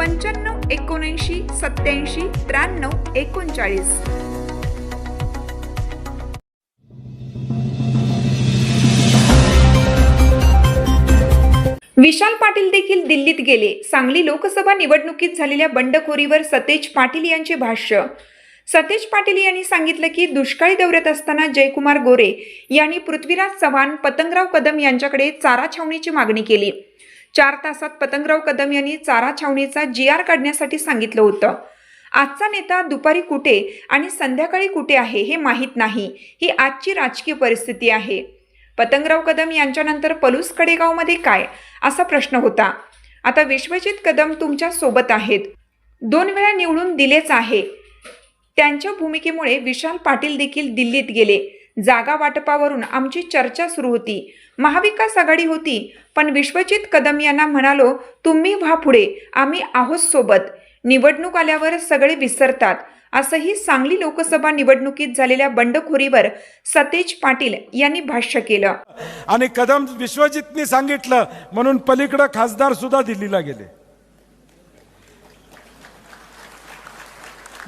पंच्याण्णव एकोणऐंशी सत्याऐंशी त्र्याण्णव एकोणचाळीस. विशाल पाटील देखील दिल्लीत गेले. सांगली लोकसभा निवडणुकीत झालेल्या बंडखोरीवर सतेज पाटील यांचे भाष्य. सतेज पाटील यांनी सांगितलं की दुष्काळी दौऱ्यात असताना जयकुमार गोरे यांनी पृथ्वीराज चव्हाण पतंगराव कदम यांच्याकडे चारा छावणीची मागणी केली. चार तासात पतंगराव कदम यांनी चारा छावणीचा जी आर काढण्यासाठी सांगितलं होतं. आजचा नेता दुपारी कुठे आणि संध्याकाळी कुठे आहे हे माहीत नाही. ही आजची राजकीय परिस्थिती आहे. पतंगराव कदम यांच्यानंतर पलूस कडेगावमध्ये काय? असा प्रश्न होता. आता विश्वजित कदम तुमच्यासोबत आहेत. दोन वेळा निवडून दिलेच आहे. त्यांच्या भूमिकेमुळे विशाल पाटील देखील दिल्लीत गेले. जागा वाटपावरून आमची चर्चा सुरू होती. महाविकास आघाडी होती पण विश्वजित कदम यांना म्हणालो तुम्ही व्हा पुढे आम्ही आहोत सोबत. निवडणूक आल्यावर सगळे विसरतात. असंही सांगली लोकसभा निवडणुकीत झालेल्या बंडखोरीवर सतेज पाटील यांनी भाष्य केलं. आणि कदम विश्वजितनी सांगितलं म्हणून पलीकडं खासदार सुद्धा दिल्लीला गेले.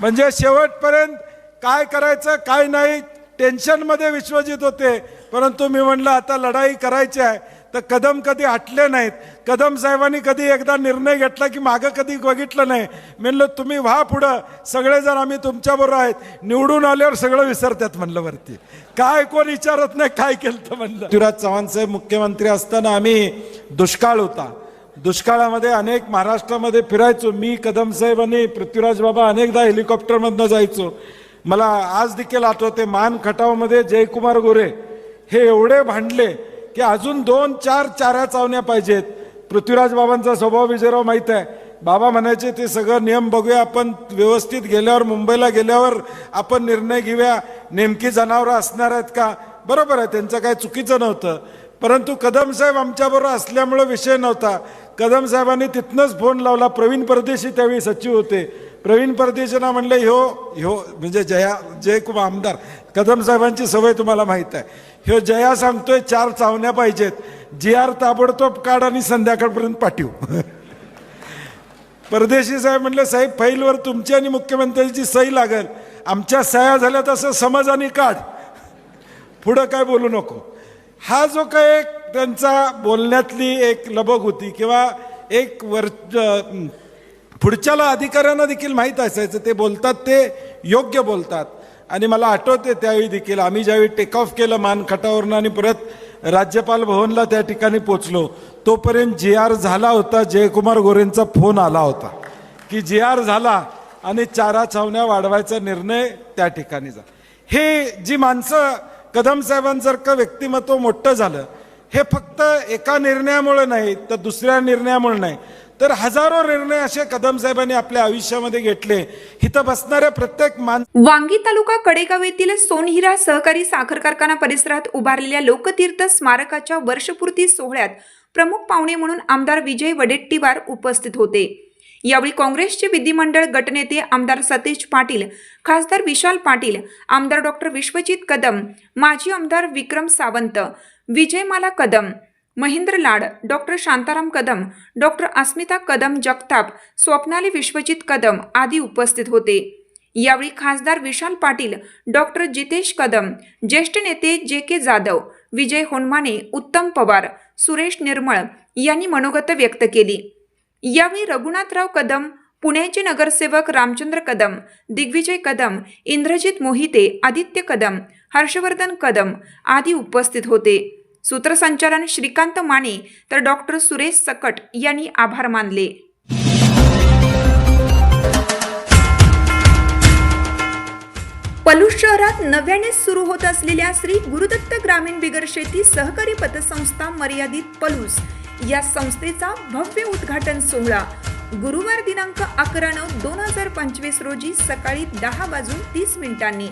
म्हणजे शेवटपर्यंत काय करायचं काय नाही टेन्शनमध्ये विश्वजित होते. परंतु मी म्हणलं आता लढाई करायची आहे तर कदम कधी हटले नाहीत. कदम साहेबांनी कधी एकदा निर्णय घेतला की मागं कधी बघितलं नाही. म्हणलं तुम्ही व्हा पुढं. सगळेजण आम्ही तुमच्याबरोबर आहेत. निवडून आल्यावर सगळं विसरतात म्हणलं वरती. काय कोण विचारत नाही काय केलं तर म्हणलं. पृथ्वीराज चव्हाण साहेब मुख्यमंत्री असताना आम्ही दुष्काळ होता. दुष्काळामध्ये अनेक महाराष्ट्रामध्ये फिरायचो. मी कदम साहेब आणि पृथ्वीराज बाबा अनेकदा हेलिकॉप्टरमधनं जायचो. मला आज देखील आठवते मान खटावमध्ये जयकुमार गोरे हे एवढे भांडले की अजून दोन चार चाऱ्या चावण्या पाहिजेत. पृथ्वीराज बाबांचा स्वभाव विजयराव माहीत आहे. बाबा म्हणायचे ते सगळं नियम बघूया. आपण व्यवस्थित गेल्यावर मुंबईला गेल्यावर आपण निर्णय घेऊया. नेमकी जनावरं असणार आहेत का? बरोबर आहे त्यांचं काही चुकीचं नव्हतं. परंतु कदम साहेब आमच्याबरोबर असल्यामुळं विषय नव्हता. कदम साहेबांनी तिथनंच फोन लावला. प्रवीण परदेशी त्यावेळी सचिव होते. प्रवीण परदेशना म्हणले ह्यो ह्यो म्हणजे जया जयकुमार आमदार. कदम साहेबांची सवय तुम्हाला माहीत आहे. ह्यो जया सांगतोय चार चावण्या पाहिजेत. जी आर ताबडतोब काढ आणि संध्याकाळपर्यंत पाठवू. परदेशी साहेब म्हणले साहेब फाईलवर तुमची आणि मुख्यमंत्र्यांची सही लागेल. आमच्या सह्या झाल्या तसं समज आणि काढ. पुढं काय बोलू नको. हा जो काय एक त्यांचा बोलण्यातली एक लबक होती किंवा एक वर पुढच्याला अधिकाऱ्यांना देखील माहीत असायचं ते बोलतात ते योग्य बोलतात. आणि मला आठवते त्यावेळी देखील आम्ही ज्यावेळी टेक ऑफ केलं मानखटावरून आणि परत राज्यपाल भवनला त्या ठिकाणी पोचलो तोपर्यंत जे आर झाला होता जयकुमार गोरेंचा फोन आला होता. की जे आर झाला आणि चारा छावण्या वाढवायचा निर्णय त्या ठिकाणी झाला हे जी माणसं कदम साहेबांसारखं व्यक्तिमत्व मोठं झालं हे फक्त एका निर्णयामुळे नाही तर दुसऱ्या निर्णयामुळे नाही. तर हजारो निर्णय असे कदम साहेबांनी आपल्या आयुष्यामध्ये घेतले. इथं बसणाऱ्या प्रत्येक मान वांगी तालुका कडेगाव येथील सोनहिरा सहकारी साखर कारखाना परिसरात उभारलेल्या लोकतीर्थ स्मारकाच्या वर्षपूर्ती सोहळ्यात प्रमुख पाहुणे म्हणून आमदार विजय वडेट्टीवार उपस्थित होते. यावेळी काँग्रेसचे विधिमंडळ गटनेते आमदार सतेज पाटील खासदार विशाल पाटील आमदार डॉक्टर विश्वजित कदम माजी आमदार विक्रम सावंत विजयमाला कदम महेंद्र लाड डॉक्टर शांताराम कदम डॉक्टर अस्मिता कदम जगताप स्वप्नाली विश्वजित कदम आदी उपस्थित होते. यावेळी खासदार विशाल पाटील डॉक्टर जितेश कदम ज्येष्ठ नेते जे के जाधव विजय होनमाने उत्तम पवार सुरेश निर्मळ यांनी मनोगत व्यक्त केली. यावेळी रघुनाथराव कदम पुण्याचे नगरसेवक रामचंद्र कदम दिग्विजय कदम इंद्रजित मोहिते आदित्य कदम हर्षवर्धन कदम आदी उपस्थित होते. सूत्रसंचालन श्रीकांत माने तर डॉक्टर सुरेश सकट यांनी आभार मानले. पलूस शहरात नव्याने सुरू होत असलेल्या श्री गुरुदत्त ग्रामीण बिगर शेती सहकारी पतसंस्था मर्यादित पलूस या संस्थेचा भव्य उद्घाटन सोहळा. गुरुवार दिनांक अकरा नऊ दोन हजार पंचवीस रोजी सकाळी दहा वाजून तीस मिनिटांनी.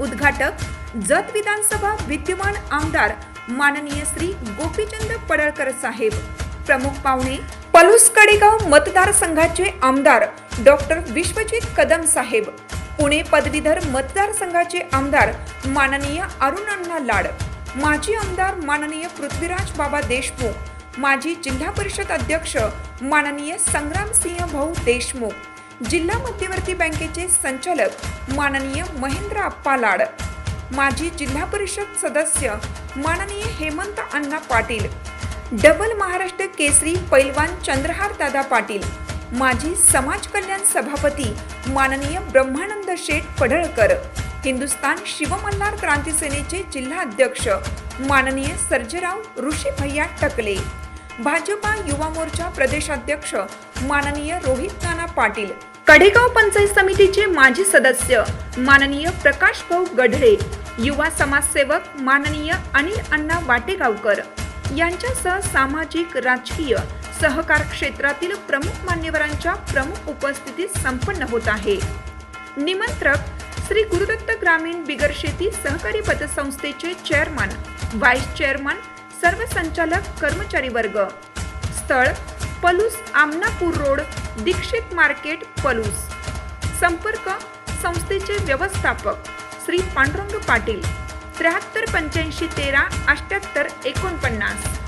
उद्घाटक जत विधानसभा विद्यमान आमदार माननीय श्री गोपीचंद पडळकर साहेब. प्रमुख पाहुणे पलूस कडेगाव मतदारसंघाचे आमदार डॉक्टर विश्वजित कदम साहेब. पुणे पदवीधर मतदारसंघाचे आमदार माननीय अरुण लाड. माजी आमदार माननीय पृथ्वीराज बाबा देशमुख. माजी जिल्हा परिषद अध्यक्ष माननीय संग्रामसिंह भाऊ देशमुख. जिल्हा मध्यवर्ती बँकेचे संचालक माननीय महेंद्र अप्पा लाड. माजी जिल्हा परिषद सदस्य माननीय हेमंत अण्णा पाटील डबल महाराष्ट्र केसरी पैलवान चंद्रहार दादा पाटील माजी समाज कल्याण सभापती माननीय ब्रह्मानंद शेठ पडळकर हिंदुस्तान शिवमल्हार क्रांती सेनेचे जिल्हा अध्यक्ष माननीय सर्जराव ऋषी भैया टकले भाजपा युवा मोर्चा प्रदेशाध्यक्ष माननीय रोहित नाना पाटील कडेगाव पंचायत समितीचे माजी सदस्य माननीय प्रकाश भाऊ गढळे युवा समाजसेवक माननीय अनिल अण्णा वाटेगावकर यांच्यासह सामाजिक राजकीय सहकार क्षेत्रातील प्रमुख मान्यवरांच्या प्रमुख उपस्थितीत संपन्न होत आहे. निमंत्रक श्री गुरुदत्त ग्रामीण बिगर शेती सहकारी पतसंस्थेचे चेअरमन व्हाईस चेअरमन सर्व संचालक कर्मचारी वर्ग. स्थळ पलूस आमनापूर रोड दीक्षित मार्केट पलूस. संपर्क संस्थेचे व्यवस्थापक श्री पांडुरंग पाटील त्र्याहत्तर पंच्याऐंशी तेरा अठ्याहत्तर एकोणपन्नास.